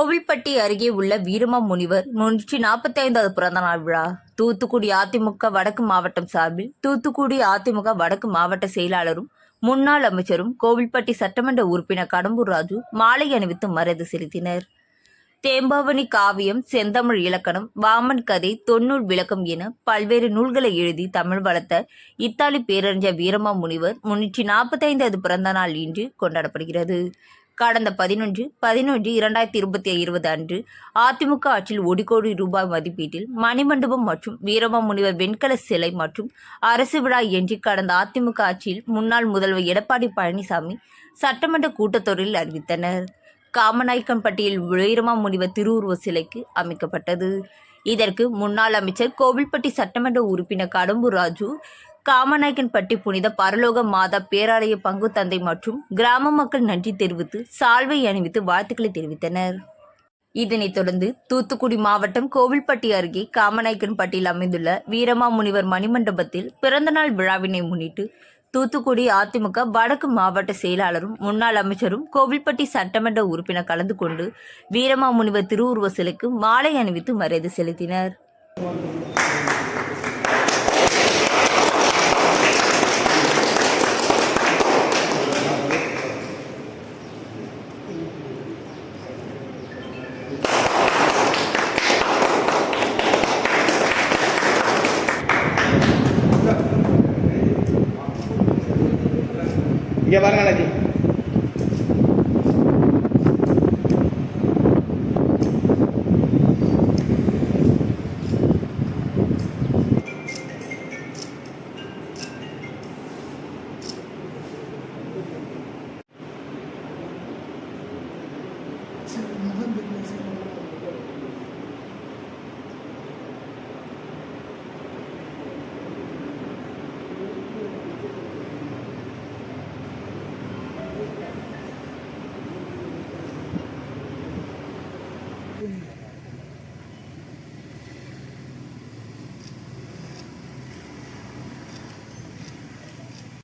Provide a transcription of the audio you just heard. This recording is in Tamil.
கோவில்பட்டி அருகே உள்ள வீரமா முனிவர் முன்னூற்றி நாற்பத்தி ஐந்தாவது பிறந்த நாள் விழா. தூத்துக்குடி அதிமுக வடக்கு மாவட்டம் சார்பில் தூத்துக்குடி அதிமுக வடக்கு மாவட்ட செயலாளரும் முன்னாள் அமைச்சரும் கோவில்பட்டி சட்டமன்ற உறுப்பினர் கடம்பூர் ராஜு மாலை அணிவித்து மரியாதை செலுத்தினர். தேம்பாவணி காவியம் செந்தமிழ் இலக்கணம் வாமன் கதை தொன்னூல் விளக்கம் என பல்வேறு நூல்களை எழுதி தமிழ் வளர்த்த இத்தாலி பேரறிஞர் வீரமா முனிவர் முன்னூற்றி நாற்பத்தி ஐந்தாவது பிறந்த நாள் இன்று கொண்டாடப்படுகிறது. கடந்த பதினொன்று பதினொன்று இரண்டாயிரத்தி இருபத்தி இருபது அன்று அதிமுக ஆட்சியில் ஒரு கோடி ரூபாய் மதிப்பீட்டில் மணிமண்டபம் மற்றும் வீரம முனிவர் வெண்கல சிலை மற்றும் அரசு விழா என்று கடந்த அதிமுக ஆட்சியில் முன்னாள் முதல்வர் எடப்பாடி பழனிசாமி சட்டமன்ற கூட்டத்தொடரில் அறிவித்தனர். காமநாயக்கன்பட்டியில் வீரமா முனிவர் திருவுருவ சிலைக்கு அமைக்கப்பட்டது. இதற்கு முன்னாள் அமைச்சர் கோவில்பட்டி சட்டமன்ற உறுப்பினர் கடம்பூர் ராஜு காமநாயக்கன்பட்டி புனித பரலோக மாதா பேராலய பங்கு தந்தை மற்றும் கிராம மக்கள் நன்றி தெரிவித்து சால்வை அணிவித்து வாழ்த்துக்களை தெரிவித்தனர். இதனைத் தொடர்ந்து தூத்துக்குடி மாவட்டம் கோவில்பட்டி அருகே காமநாயக்கன்பட்டியில் அமைந்துள்ள வீரமா முனிவர் மணிமண்டபத்தில் பிறந்தநாள் விழாவினை முன்னிட்டு தூத்துக்குடி அதிமுக வடக்கு மாவட்ட செயலாளரும் முன்னாள் அமைச்சரும் கோவில்பட்டி சட்டமன்ற உறுப்பினர் கலந்து கொண்டு வீரமா முனிவர் திருவுருவ சிலைக்கு மாலை அணிவித்து மரியாதை செலுத்தினர். இங்கே பாருங்க அண்ணாச்சி.